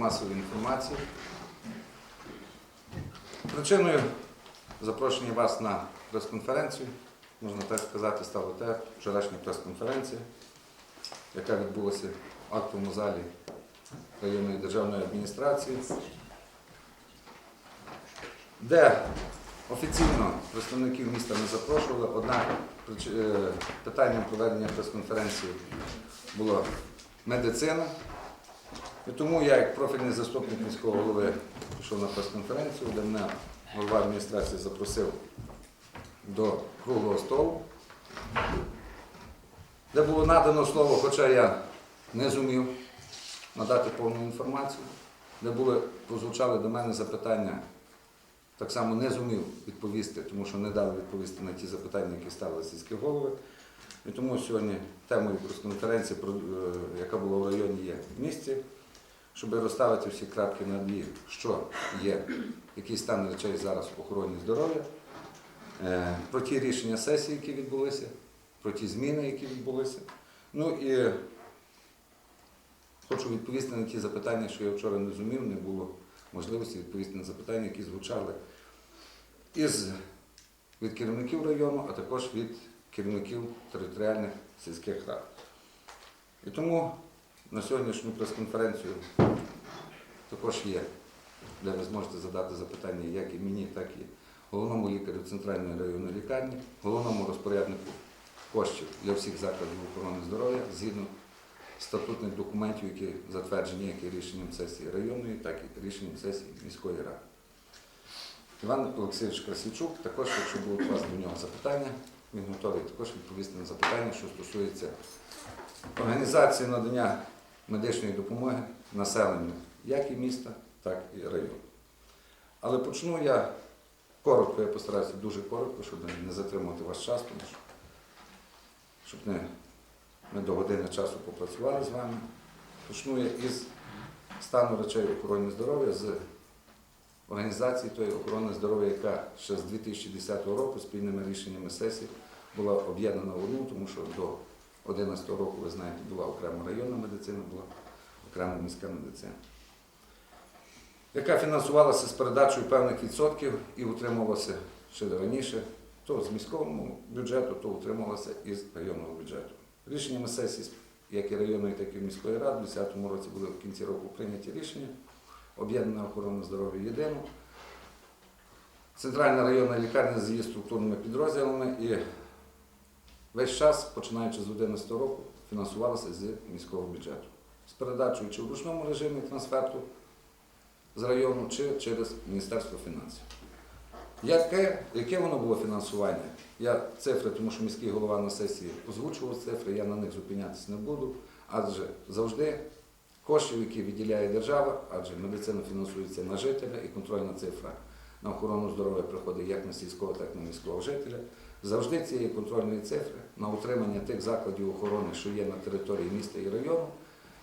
масової інформації. Причиною запрошення вас на прес-конференцію, можна так сказати, стало те вчорашня прес-конференція, яка відбулася в актовому залі районної державної адміністрації, де офіційно представників міста не запрошували, однак е, питанням проведення прес-конференції була медицина. І тому я, як профільний заступник міського голови, пішов на прес-конференцію, де мене голова адміністрації запросив до круглого столу, де було надано слово, хоча я не зумів надати повну інформацію, де були, прозвучали до мене запитання, так само не зумів відповісти, тому що не дали відповісти на ті запитання, які ставили сільські голови. І тому сьогодні темою прес-конференції, е, яка була в районі, є в місті, щоб розставити всі крапки на дві, що є, який стан речей зараз в охороні здоров'я, е, про ті рішення сесії, які відбулися, про ті зміни, які відбулися. Ну і хочу відповісти на ті запитання, що я вчора не зумів, не було можливості відповісти на запитання, які звучали із від керівників району, а також від керівників територіальних сільських рад. І тому на сьогоднішню прес-конференцію також є, де ви зможете задати запитання як і мені, так і головному лікарю Центральної районної лікарні, головному розпоряднику коштів для всіх закладів охорони здоров'я згідно статутних документів, які затверджені як і рішенням сесії районної, так і рішенням сесії міської ради. Іван Олексійович Красівчук, також, якщо будуть у вас до нього запитання, він готовий також відповісти на запитання, що стосується організації надання медичної допомоги населенню як і міста, так і району. Але почну я коротко, я постараюся дуже коротко, щоб не затримувати ваш час, тому що щоб не, ми до години часу попрацювали з вами. Почну я із стану речей охорони здоров'я з організації тої охорони здоров'я, яка ще з 2010 року спільними рішеннями сесії була об'єднана в одну, тому що до 2011 року, ви знаєте, була окрема районна медицина, була окрема міська медицина, яка фінансувалася з передачею певних відсотків і утримувалася ще раніше то з міського бюджету, то утримувалася із районного бюджету. Рішеннями сесії, як і районної, так і міської ради, у 2010 році були в кінці року прийняті рішення об'єднана охорона здоров'я єдину. Центральна районна лікарня з її структурними підрозділами і весь час, починаючи з 2011 року, фінансувалася з міського бюджету. З передачею чи в ручному режимі трансферту з району, чи через Міністерство фінансів. Яке, яке воно було фінансування? Я цифри, тому що міський голова на сесії озвучував цифри, я на них зупинятися не буду, адже завжди коштів, які виділяє держава, адже медицина фінансується на жителя і контрольна цифра на охорону здоров'я приходить як на сільського, так і на міського жителя. Завжди цієї контрольної цифри на утримання тих закладів охорони, що є на території міста і району,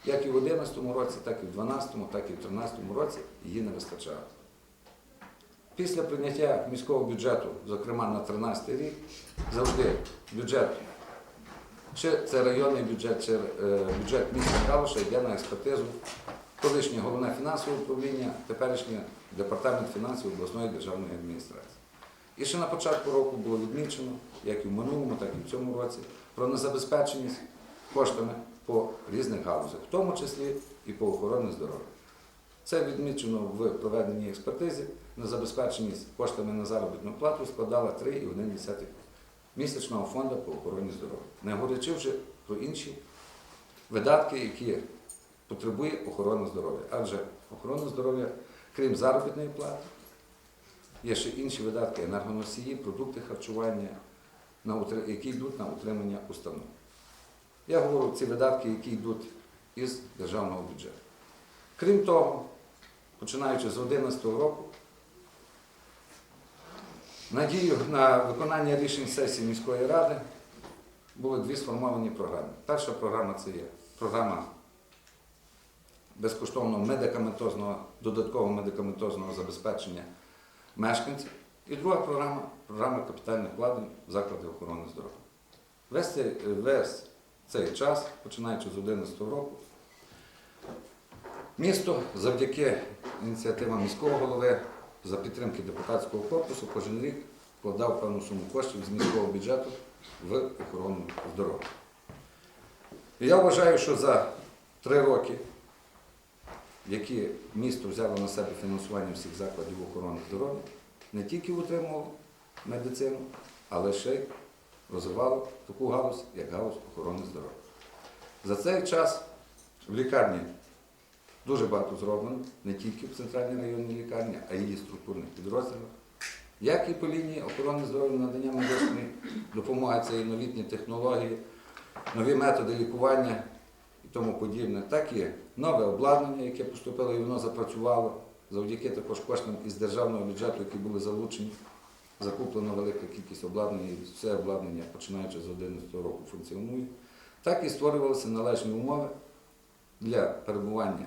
як і в 2011 році, так і в 2012, так і в 2013 році її не вистачало. Після прийняття міського бюджету, зокрема на 2013 рік, завжди бюджет, чи це районний бюджет, чи е, бюджет міста Калуша йде на експертизу колишнє головне фінансове управління, теперішнє департамент фінансів обласної державної адміністрації. І ще на початку року було відмічено, як і в минулому, так і в цьому році, про незабезпеченість коштами по різних галузях, в тому числі і по охороні здоров'я. Це відмічено в проведеній експертизі. Незабезпеченість коштами на заробітну плату складала 3,1 місячного фонду по охороні здоров'я. Не говорячи вже про інші видатки, які потребує охорона здоров'я. Адже охорона здоров'я, крім заробітної плати, є ще інші видатки енергоносії, продукти харчування, які йдуть на утримання установ. Я говорю ці видатки, які йдуть із державного бюджету. Крім того, починаючи з 2011 року, надію на виконання рішень сесії міської ради були дві сформовані програми. Перша програма це є програма безкоштовного медикаментозного, додаткового медикаментозного забезпечення мешканців. І друга програма програма капітальних вкладень заклади охорони здоров'я. Весь цей, весь цей час, починаючи з 2011 року, Місто завдяки ініціативам міського голови за підтримки депутатського корпусу кожен рік вкладав певну суму коштів з міського бюджету в охорону здоров'я. Я вважаю, що за три роки, які місто взяло на себе фінансування всіх закладів охорони здоров'я, не тільки утримувало медицину, але ще й розвивало таку галузь, як галузь охорони здоров'я. За цей час в лікарні дуже багато зроблено, не тільки в центральній районній лікарні, а й її структурних підрозділах. Як і по лінії охорони здоров'я надання медичної допомоги, це і новітні технології, нові методи лікування тому подібне, так і нове обладнання, яке поступило і воно запрацювало завдяки також коштам із державного бюджету, які були залучені. Закуплено велика кількість обладнання, і все обладнання, починаючи з 2011 року, функціонує. Так і створювалися належні умови для перебування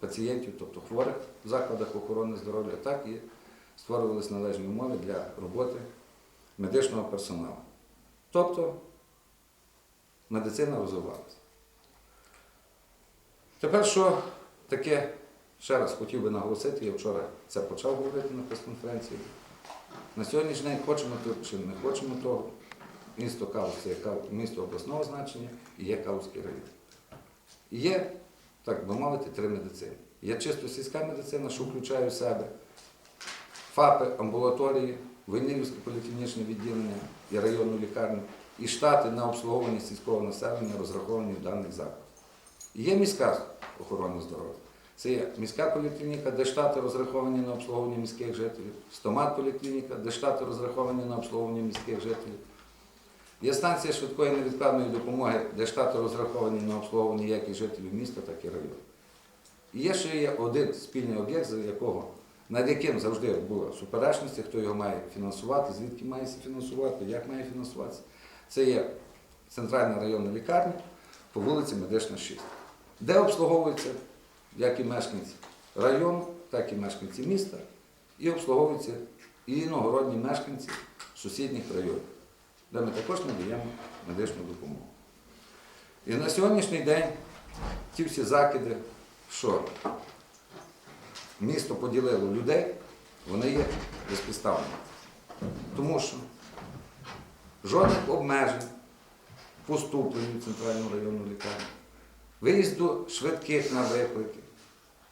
пацієнтів, тобто хворих в закладах охорони здоров'я, так і створювалися належні умови для роботи медичного персоналу. Тобто медицина розвивалася. Тепер що таке, ще раз хотів би наголосити, я вчора це почав говорити на прес-конференції. На сьогоднішній день хочемо чи не хочемо того. Місто Калуш це місто обласного значення і є Калузький район. І є, так би мовити, три медицини. Є чисто сільська медицина, що включає в себе ФАПи, амбулаторії, Войнилівське поліклінічне відділення і районну лікарню, і штати на обслуговування сільського населення розраховані в даних закладах. Є міська охорона здоров'я. Це є міська поліклініка, де штати розраховані на обслуговування міських жителів, стомат поліклініка, де штати розраховані на обслуговування міських жителів. Є станція швидкої невідкладної допомоги, де штати розраховані на обслуговування як і жителів міста, так і району. І є ще є один спільний об'єкт, над яким завжди була суперечність, хто його має фінансувати, звідки має фінансувати, як має фінансуватися. Це є центральна районна лікарня по вулиці Медична 6, де обслуговуються як і мешканці району, так і мешканці міста, і обслуговуються і іногородні мешканці сусідніх районів, де ми також надаємо медичну допомогу. І на сьогоднішній день ті всі закиди, що місто поділило людей, вони є безпідставними. Тому що жодних обмежень поступленню в центральну районну лікарню, виїзду швидких на виклики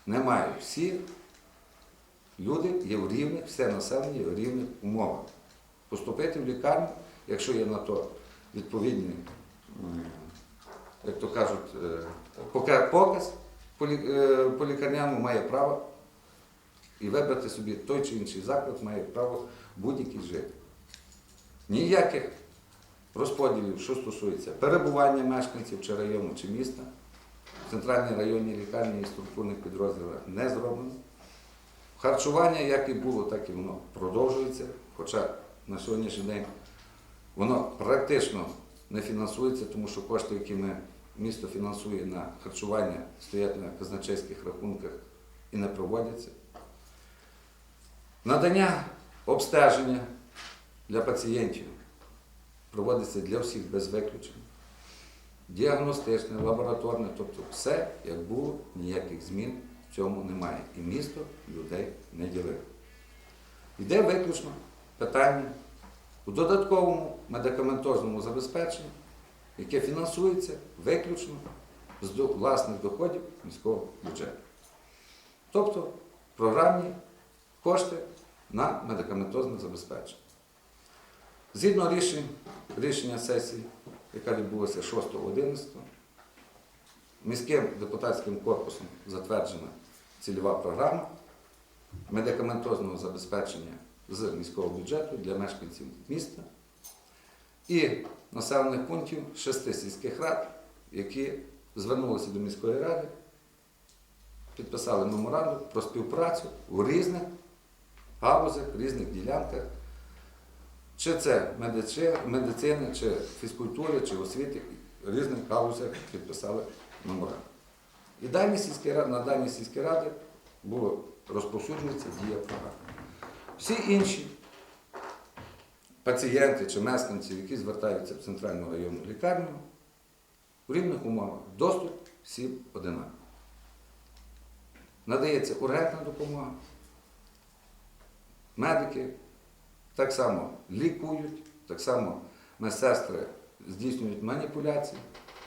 немає. Всі люди є в рівних, все населення є в рівних умовах. Поступити в лікарню, якщо є на то відповідний, як то кажуть, е, показ по е, лікарняному має право і вибрати собі той чи інший заклад має право будь-який житель. Ніяких розподілів, що стосується перебування мешканців чи району, чи міста, в центральній районній лікарні і структурних підрозділах не зроблено. Харчування, як і було, так і воно продовжується, хоча на сьогоднішній день воно практично не фінансується, тому що кошти, які ми, місто фінансує на харчування, стоять на казначейських рахунках і не проводяться. Надання обстеження для пацієнтів проводиться для всіх без виключень. Діагностичне, лабораторне, тобто все, як було, ніяких змін в цьому немає. І місто людей не ділило. Йде виключно питання у додатковому медикаментозному забезпеченні, яке фінансується виключно з власних доходів міського бюджету. Тобто програмні кошти на медикаментозне забезпечення. Згідно рішень, рішення сесії, яка відбулася 6.11, міським депутатським корпусом затверджена цільова програма медикаментозного забезпечення з міського бюджету для мешканців міста і населених пунктів шести сільських рад, які звернулися до міської ради, підписали меморандум про співпрацю у різних галузях, різних ділянках чи це медици- медицини, чи фізкультури, чи освіти, різних галузях підписали меморандум. І на дані сільські ради було розповсюджується дія програми. Всі інші пацієнти чи мешканці, які звертаються в центральну районну лікарню, в рівних умовах доступ всім одинаковий. надається ургентна допомога. Медики так само лікують, так само медсестри здійснюють маніпуляції.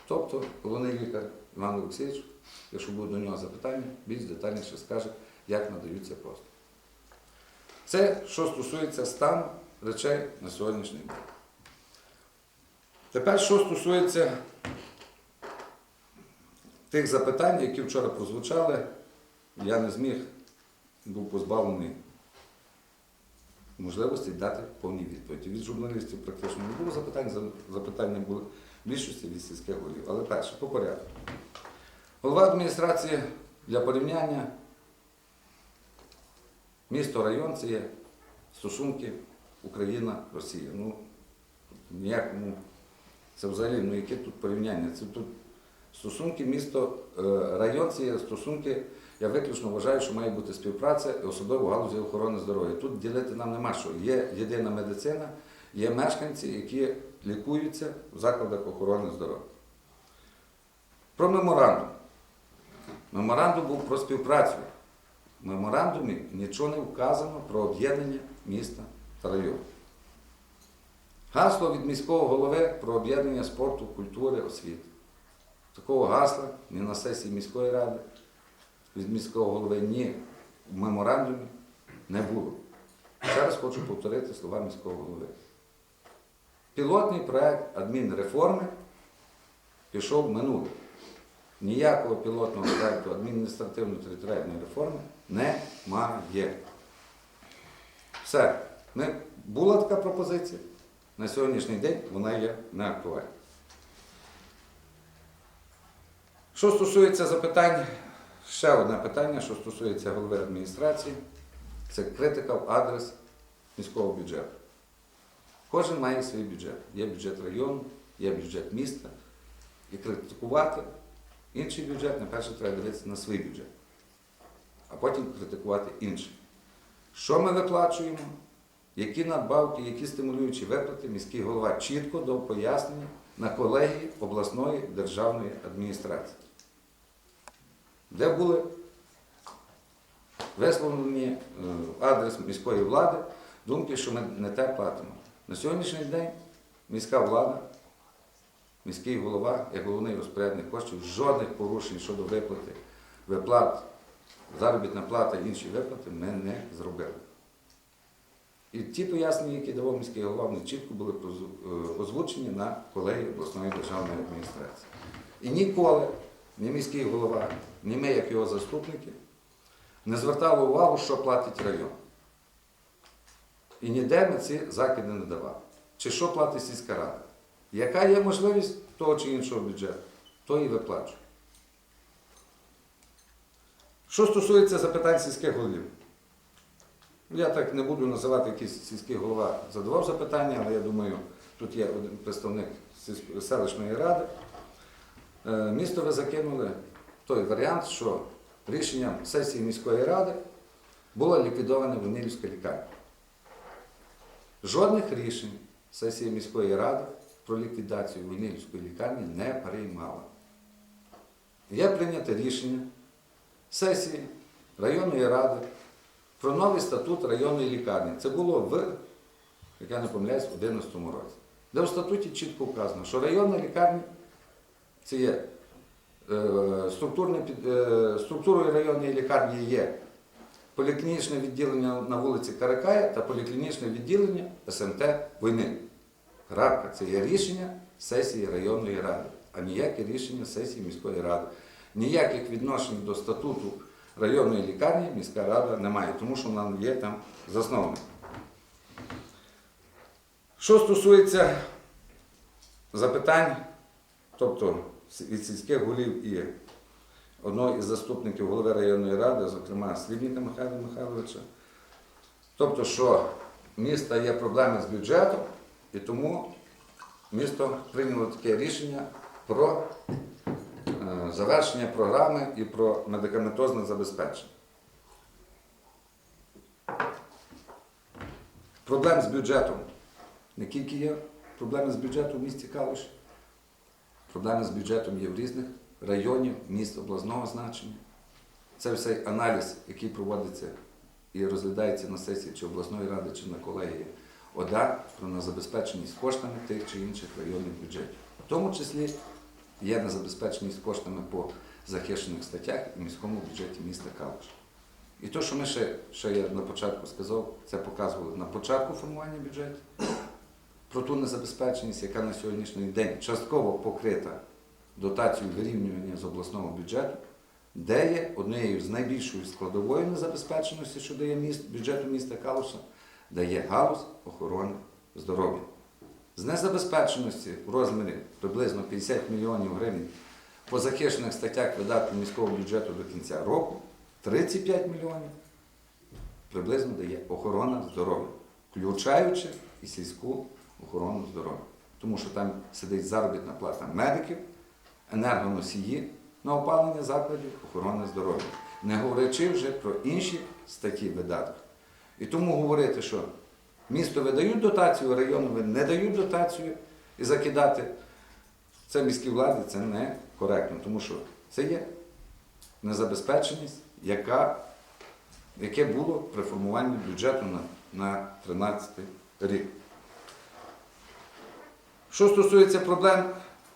Тобто головний лікар Іван Олексійович, якщо буде до нього запитання, більш детальніше скаже, як надаються послуги. Це що стосується стану речей на сьогоднішній день. Тепер, що стосується тих запитань, які вчора прозвучали, я не зміг, був позбавлений можливості дати повні відповіді. Від журналістів практично не було запитань, запитання були в більшості від сільських голів. Але перше, по порядку. Голова адміністрації для порівняння місто район це є стосунки Україна-Росія. Ну, ніяк, ну, це взагалі, ну яке тут порівняння? Це тут стосунки місто, е, район це є стосунки, я виключно вважаю, що має бути співпраця, і особливо в галузі охорони здоров'я. Тут ділити нам нема що. Є єдина медицина, є мешканці, які лікуються в закладах охорони здоров'я. Про меморандум. Меморандум був про співпрацю. В меморандумі нічого не вказано про об'єднання міста та району. Гасло від міського голови про об'єднання спорту, культури, освіти. Такого гасла ні на сесії міської ради, від міського голови, ні в меморандумі не було. Ще раз хочу повторити слова міського голови. Пілотний проект адмінреформи пішов минуле. Ніякого пілотного проекту адміністративно-територіальної реформи немає. Все. Не була така пропозиція. На сьогоднішній день вона є неактуальна. Що стосується запитань, ще одне питання, що стосується голови адміністрації, це критика в адрес міського бюджету. Кожен має свій бюджет. Є бюджет району, є бюджет міста. І критикувати інший бюджет, найперше треба дивитися на свій бюджет, а потім критикувати інший. Що ми виплачуємо? Які надбавки, які стимулюючі виплати міський голова чітко дав пояснення на колегії обласної державної адміністрації, де були висловлені е, адрес міської влади думки, що ми не те платимо. На сьогоднішній день міська влада, міський голова, як головний розпорядник коштів, жодних порушень щодо виплати, виплат, заробітна плата і інші виплати ми не зробили. І ті пояснення, які давав міський голова, вони чітко були е, озвучені на колегії обласної державної адміністрації. І ніколи ні міський голова, ні ми, як його заступники, не звертали увагу, що платить район. І ніде ми ці закиди не давали. Чи що платить сільська рада? Яка є можливість того чи іншого бюджету, то і виплачує. Що стосується запитань сільських голів, я так не буду називати якийсь сільський голова задавав запитання, але я думаю, тут є один представник селищної ради. Е, Місто ви закинули той варіант, що рішенням сесії міської ради була ліквідована Венилівська лікарня. Жодних рішень сесії міської ради про ліквідацію Войнилівської лікарні не приймала. Є прийнято рішення сесії районної ради про новий статут районної лікарні. Це було в, як я не помиляюсь, у 2011 році. Де в статуті чітко вказано, що районна лікарня це є е, е, структурою районної лікарні є поліклінічне відділення на вулиці Каракая та поліклінічне відділення СМТ Войни. Крапка. Це є рішення сесії районної ради, а ніяке рішення сесії міської ради. Ніяких відношень до статуту районної лікарні міська рада не має, тому що вона є там засновник. Що стосується запитань, тобто від сільських голів і одного із заступників голови районної ради, зокрема Слівніка Михайла Михайловича, тобто, що міста є проблеми з бюджетом, і тому місто прийняло таке рішення про е, завершення програми і про медикаментозне забезпечення. Проблем з бюджетом. Не тільки є проблеми з бюджетом в місті Калуш, проблеми з бюджетом є в різних районів, міст обласного значення. це все аналіз, який проводиться і розглядається на сесії чи обласної ради, чи на колегії ОДА про незабезпеченість коштами тих чи інших районних бюджетів. В тому числі є незабезпеченість коштами по захищених статтях і міському бюджеті міста Калуш. І те, що ми ще, ще я на початку сказав, це показували на початку формування бюджету, про ту незабезпеченість, яка на сьогоднішній день частково покрита дотацією вирівнювання з обласного бюджету, де є однією з найбільшою складовою незабезпеченості, що дає міст, бюджету міста Калуша, де є галузь охорони здоров'я. З незабезпеченості в розмірі приблизно 50 мільйонів гривень по захищених статтях видатків міського бюджету до кінця року 35 мільйонів приблизно дає охорона здоров'я, включаючи і сільську охорону здоров'я. Тому що там сидить заробітна плата медиків, енергоносії на опалення закладів охорони здоров'я. Не говорячи вже про інші статті видатків. І тому говорити, що місто видають дотацію, району не дають дотацію і закидати це міській владі, це не коректно, тому що це є незабезпеченість, яка, яке було при формуванні бюджету на, на 13 рік. Що стосується проблем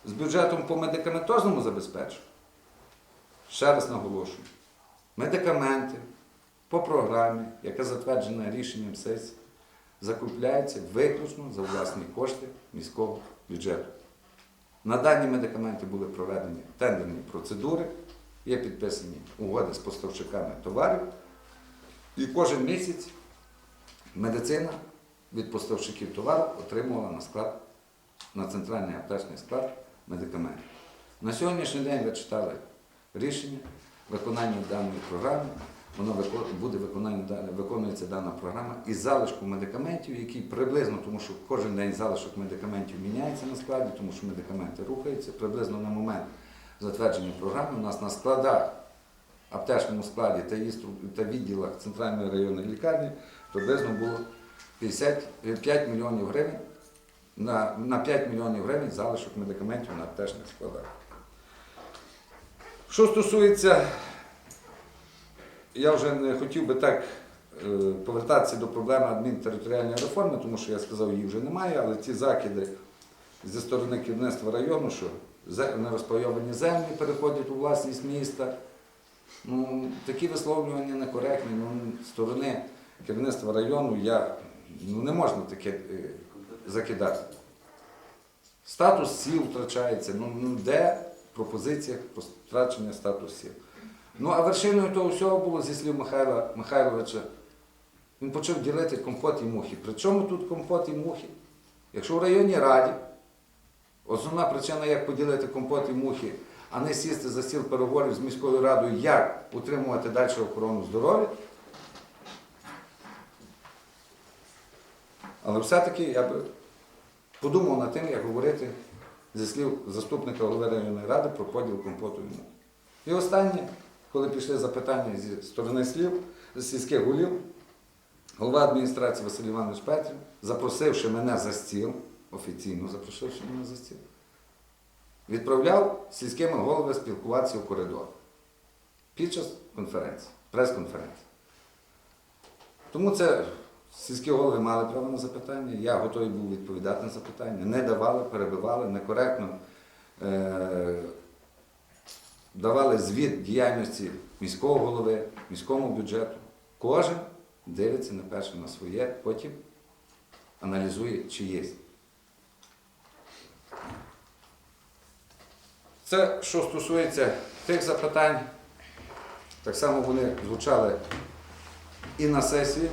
з бюджетом по медикаментозному забезпеченню, ще раз наголошую, медикаменти по програмі, яка затверджена рішенням сесії, закупляються виключно за власні кошти міського бюджету. На дані медикаменти були проведені тендерні процедури, є підписані угоди з поставщиками товарів. І кожен місяць медицина від поставщиків товару отримувала на склад, на центральний аптечний склад медикаменти. На сьогоднішній день ви читали рішення виконання даної програми. Воно буде виконується дана програма із залишку медикаментів, які приблизно, тому що кожен день залишок медикаментів міняється на складі, тому що медикаменти рухаються. Приблизно на момент затвердження програми у нас на складах, аптечному складі та, її та відділах центральної районної лікарні приблизно було 55 мільйонів гривень. На, на 5 мільйонів гривень залишок медикаментів на аптечних складах. Що стосується я вже не хотів би так е, повертатися до проблеми адмінтериторіальної реформи, тому що я сказав, її вже немає, але ці закиди зі сторони керівництва району, що нерозпайовані землі переходять у власність міста. Ну, такі висловлювання некоректні. Ну, сторони керівництва району я, ну, не можна таке е, закидати. Статус сіл втрачається. Ну, ну де пропозиція про втрачення статусу сіл? Ну, а вершиною того всього було зі слів Михайла Михайловича. Він почав ділити компот і мухи. При чому тут компот і мухи? Якщо в районній раді основна причина, як поділити компот і мухи, а не сісти за стіл переговорів з міською радою, як утримувати далі охорону здоров'я. Але все-таки я би подумав над тим, як говорити зі слів заступника голови районної ради про поділ компоту і мухи. І останнє, коли пішли запитання зі сторони слів, з сільських голів, голова адміністрації Василь Іванович Петрів, запросивши мене за стіл, офіційно запросивши мене за стіл, відправляв сільськими головами спілкуватися в коридор під час конференції, прес-конференції. Тому це сільські голови мали право на запитання, я готовий був відповідати на запитання, не давали, перебивали, некоректно. Е- давали звіт діяльності міського голови, міському бюджету. Кожен дивиться на перше на своє, потім аналізує, чи є. Це що стосується тих запитань, так само вони звучали і на сесії.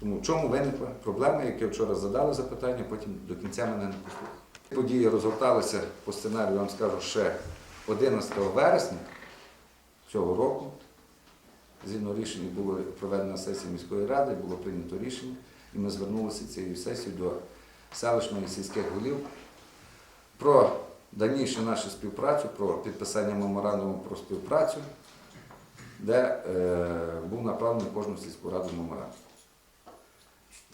Тому в чому виникла проблема, яке вчора задали запитання, потім до кінця мене не послухали. Події розгорталися по сценарію, я вам скажу, ще 11 вересня цього року. Згідно рішення було проведена сесія міської ради, було прийнято рішення, і ми звернулися цією сесією до селищної сільських голів про дальнішу нашу співпрацю, про підписання меморандуму про співпрацю, де е, був направлений кожну сільську раду меморандум.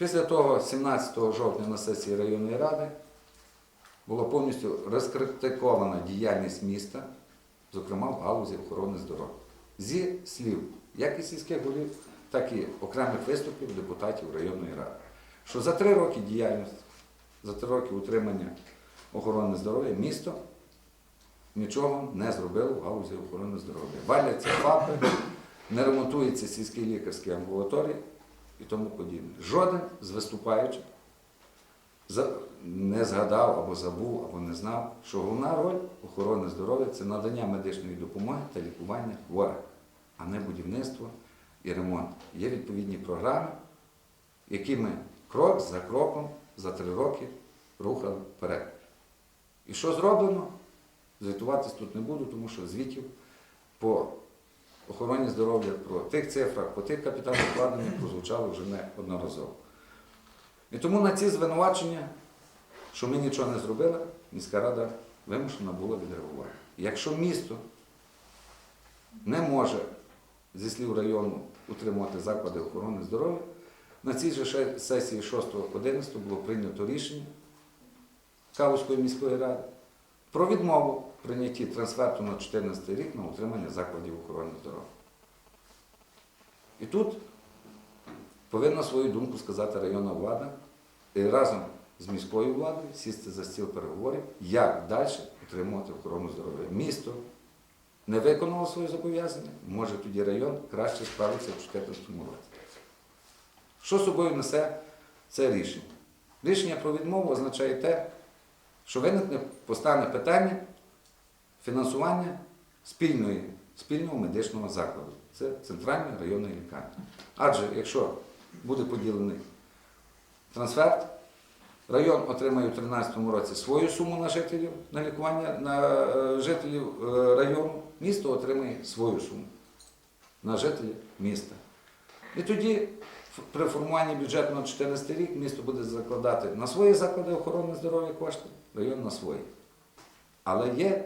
Після того, 17 жовтня на сесії районної ради, була повністю розкритикована діяльність міста, зокрема в галузі охорони здоров'я. зі слів як і сільських голів, так і окремих виступів депутатів районної ради. Що за три роки діяльності, за три роки утримання охорони здоров'я місто нічого не зробило в галузі охорони здоров'я. Валяться ФАПи, не ремонтуються сільські лікарські амбулаторії і тому подібне. Жоден з виступаючих не згадав або забув, або не знав, що головна роль охорони здоров'я це надання медичної допомоги та лікування хворих, а не будівництво і ремонт. Є відповідні програми, які ми крок за кроком за три роки рухали вперед. І що зроблено? Звітуватись тут не буду, тому що звітів по охороні здоров'я про тих цифрах, по тих капітальних вкладеннях прозвучало вже не одноразово. І тому на ці звинувачення, що ми нічого не зробили, міська рада вимушена була відреагувати. Якщо місто не може зі слів району утримувати заклади охорони здоров'я, на цій же сесії 6.11 було прийнято рішення Калузької міської ради про відмову прийнятті трансферту на 2014 рік на утримання закладів охорони здоров'я. І тут повинна свою думку сказати районна влада і разом з міською владою сісти за стіл переговорів, як далі утримувати охорону здоров'я. Місто не виконало свої зобов'язання, може тоді район краще справиться в 2014 році. Що собою несе це рішення? Рішення про відмову означає те, що виникне постане питання фінансування спільної, спільного медичного закладу. Це центральна районна лікарня. Адже якщо буде поділений трансферт, район отримає у 2013 році свою суму на жителів на лікування на е, жителів е, району, місто отримає свою суму на жителів міста. І тоді при формуванні бюджету на 2014 рік місто буде закладати на свої заклади охорони здоров'я кошти, район на свої. Але є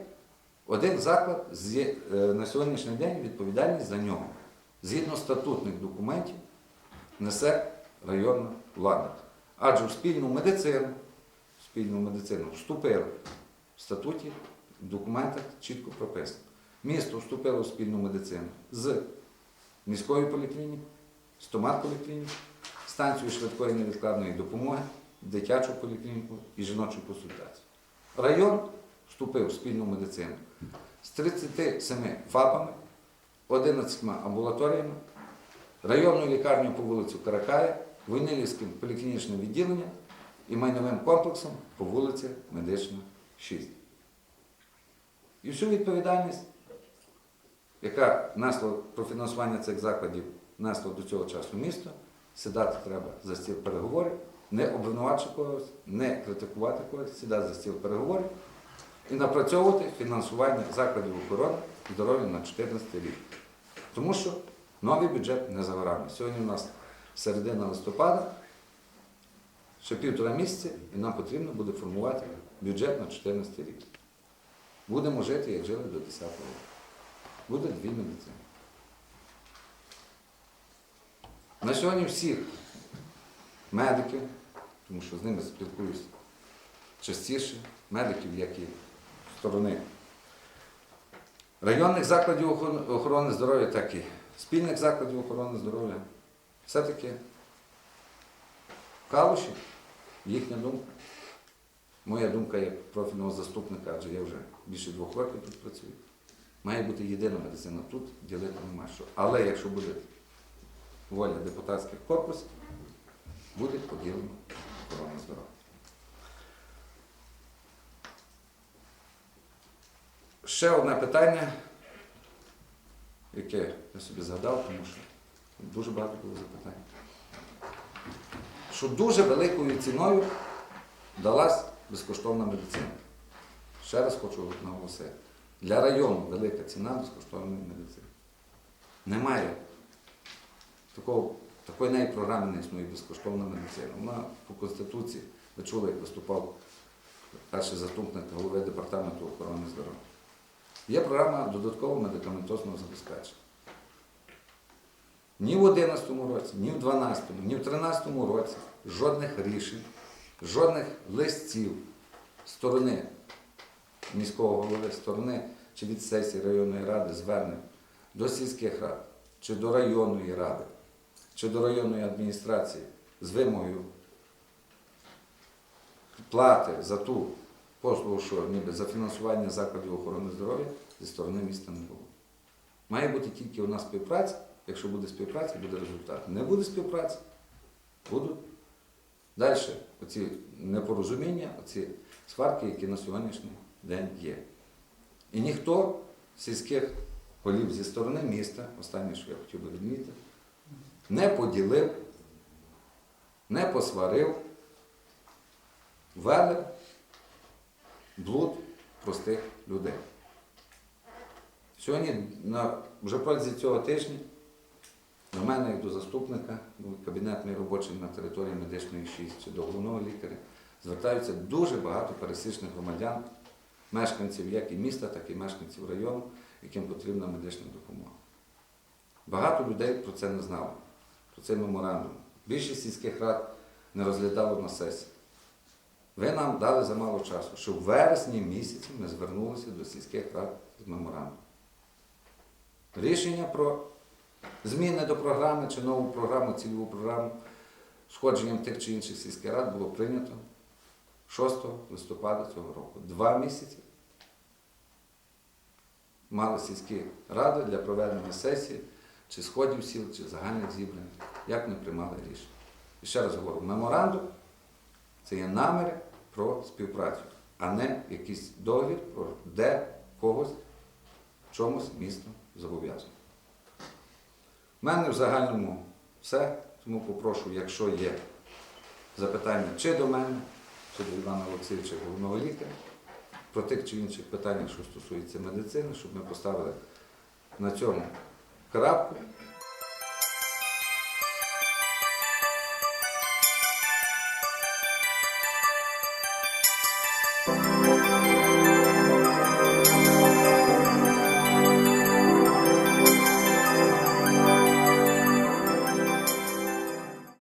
один заклад е, на сьогоднішній день відповідальність за нього. Згідно статутних документів несе районна влада. Адже в спільну медицину, в спільну медицину вступили в статуті, в документах чітко прописано. Місто вступило в спільну медицину з міською поліклінікою, стомат-поліклінікою, станцією швидкої невідкладної допомоги, дитячу поліклініку і жіночу консультацію. Район вступив в спільну медицину з 37 ФАПами, 11 амбулаторіями, районною лікарнею по вулицю Каракая, Войнилівським поліклінічним відділенням і майновим комплексом по вулиці Медична, 6. І всю відповідальність, яка несло про фінансування цих закладів, несло до цього часу місто, сідати треба за стіл переговорів, не обвинувачувати когось, не критикувати когось, сідати за стіл переговорів і напрацьовувати фінансування закладів охорони здоров'я на 2014 рік. Тому що новий бюджет не за. Сьогодні у нас середина листопада, ще півтора місяця, і нам потрібно буде формувати бюджет на 2014 рік. Будемо жити, як жили до 10 року. Буде дві медицини. На сьогодні всіх медиків, тому що з ними спілкуюся частіше, медиків, як і з сторони районних закладів охорони- здоров'я, так і спільних закладів охорони здоров'я, все-таки Калуші їхня думка. Моя думка як профільного заступника, адже я вже більше двох років тут працюю. Має бути єдина медицина тут, ділити нема що. Але якщо буде воля депутатських корпусів, буде поділено охорона здоров'я. Ще одне питання, яке я собі згадав, тому що дуже багато було запитань. Що дуже великою ціною далась безкоштовна медицина. Ще раз хочу наголосити. Для району велика ціна безкоштовної медицини. Немає такого, такої неї програми не існує безкоштовна медицина. Вона по Конституції, ви чули, як виступав перший заступник голови департаменту охорони здоров'я. Є програма додаткового медикаментозного забезпечення. Ні в 2011 році, ні в 2012, ні в 2013 році жодних рішень, жодних листів сторони міського голови, сторони чи від сесії районної ради звернень до сільських рад, чи до районної ради, чи до районної адміністрації з вимогою плати за ту послугу, що ніби за фінансування закладів охорони здоров'я зі сторони міста не було. Має бути тільки у нас співпраця. Якщо буде співпраця, буде результат. Не буде співпраці, будуть далі оці непорозуміння, оці сварки, які на сьогоднішній день є. І ніхто з сільських голів зі сторони міста, останнє, що я хотів би відмітити, не поділив, не посварив, вели блуд простих людей. Сьогодні, на, вже протязі цього тижня, до мене, як до заступника, ну, кабінет мій робочий на території медичної 6 чи до головного лікаря, звертаються дуже багато пересічних громадян, мешканців як і міста, так і мешканців району, яким потрібна медична допомога. Багато людей про це не знало, про цей меморандум. Більшість сільських рад не розглядало на сесії. Ви нам дали замало часу, що в вересні місяці ми звернулися до сільських рад з меморандумом. Рішення про зміни до програми чи нову програму, цільову програму сходженням тих чи інших сільських рад було прийнято 6 листопада цього року. Два місяці мали сільські ради для проведення сесії, чи сходів сіл, чи загальних зібрань, як не приймали рішення. І ще раз говорю, меморандум це є наміри про співпрацю, а не якийсь договір, про де когось чомусь місто зобов'язано. У мене в загальному все, тому попрошу, якщо є запитання чи до мене, чи до Івана Олексійовича, головного лікаря, про тих чи інших питаннях, що стосується медицини, щоб ми поставили на цьому крапку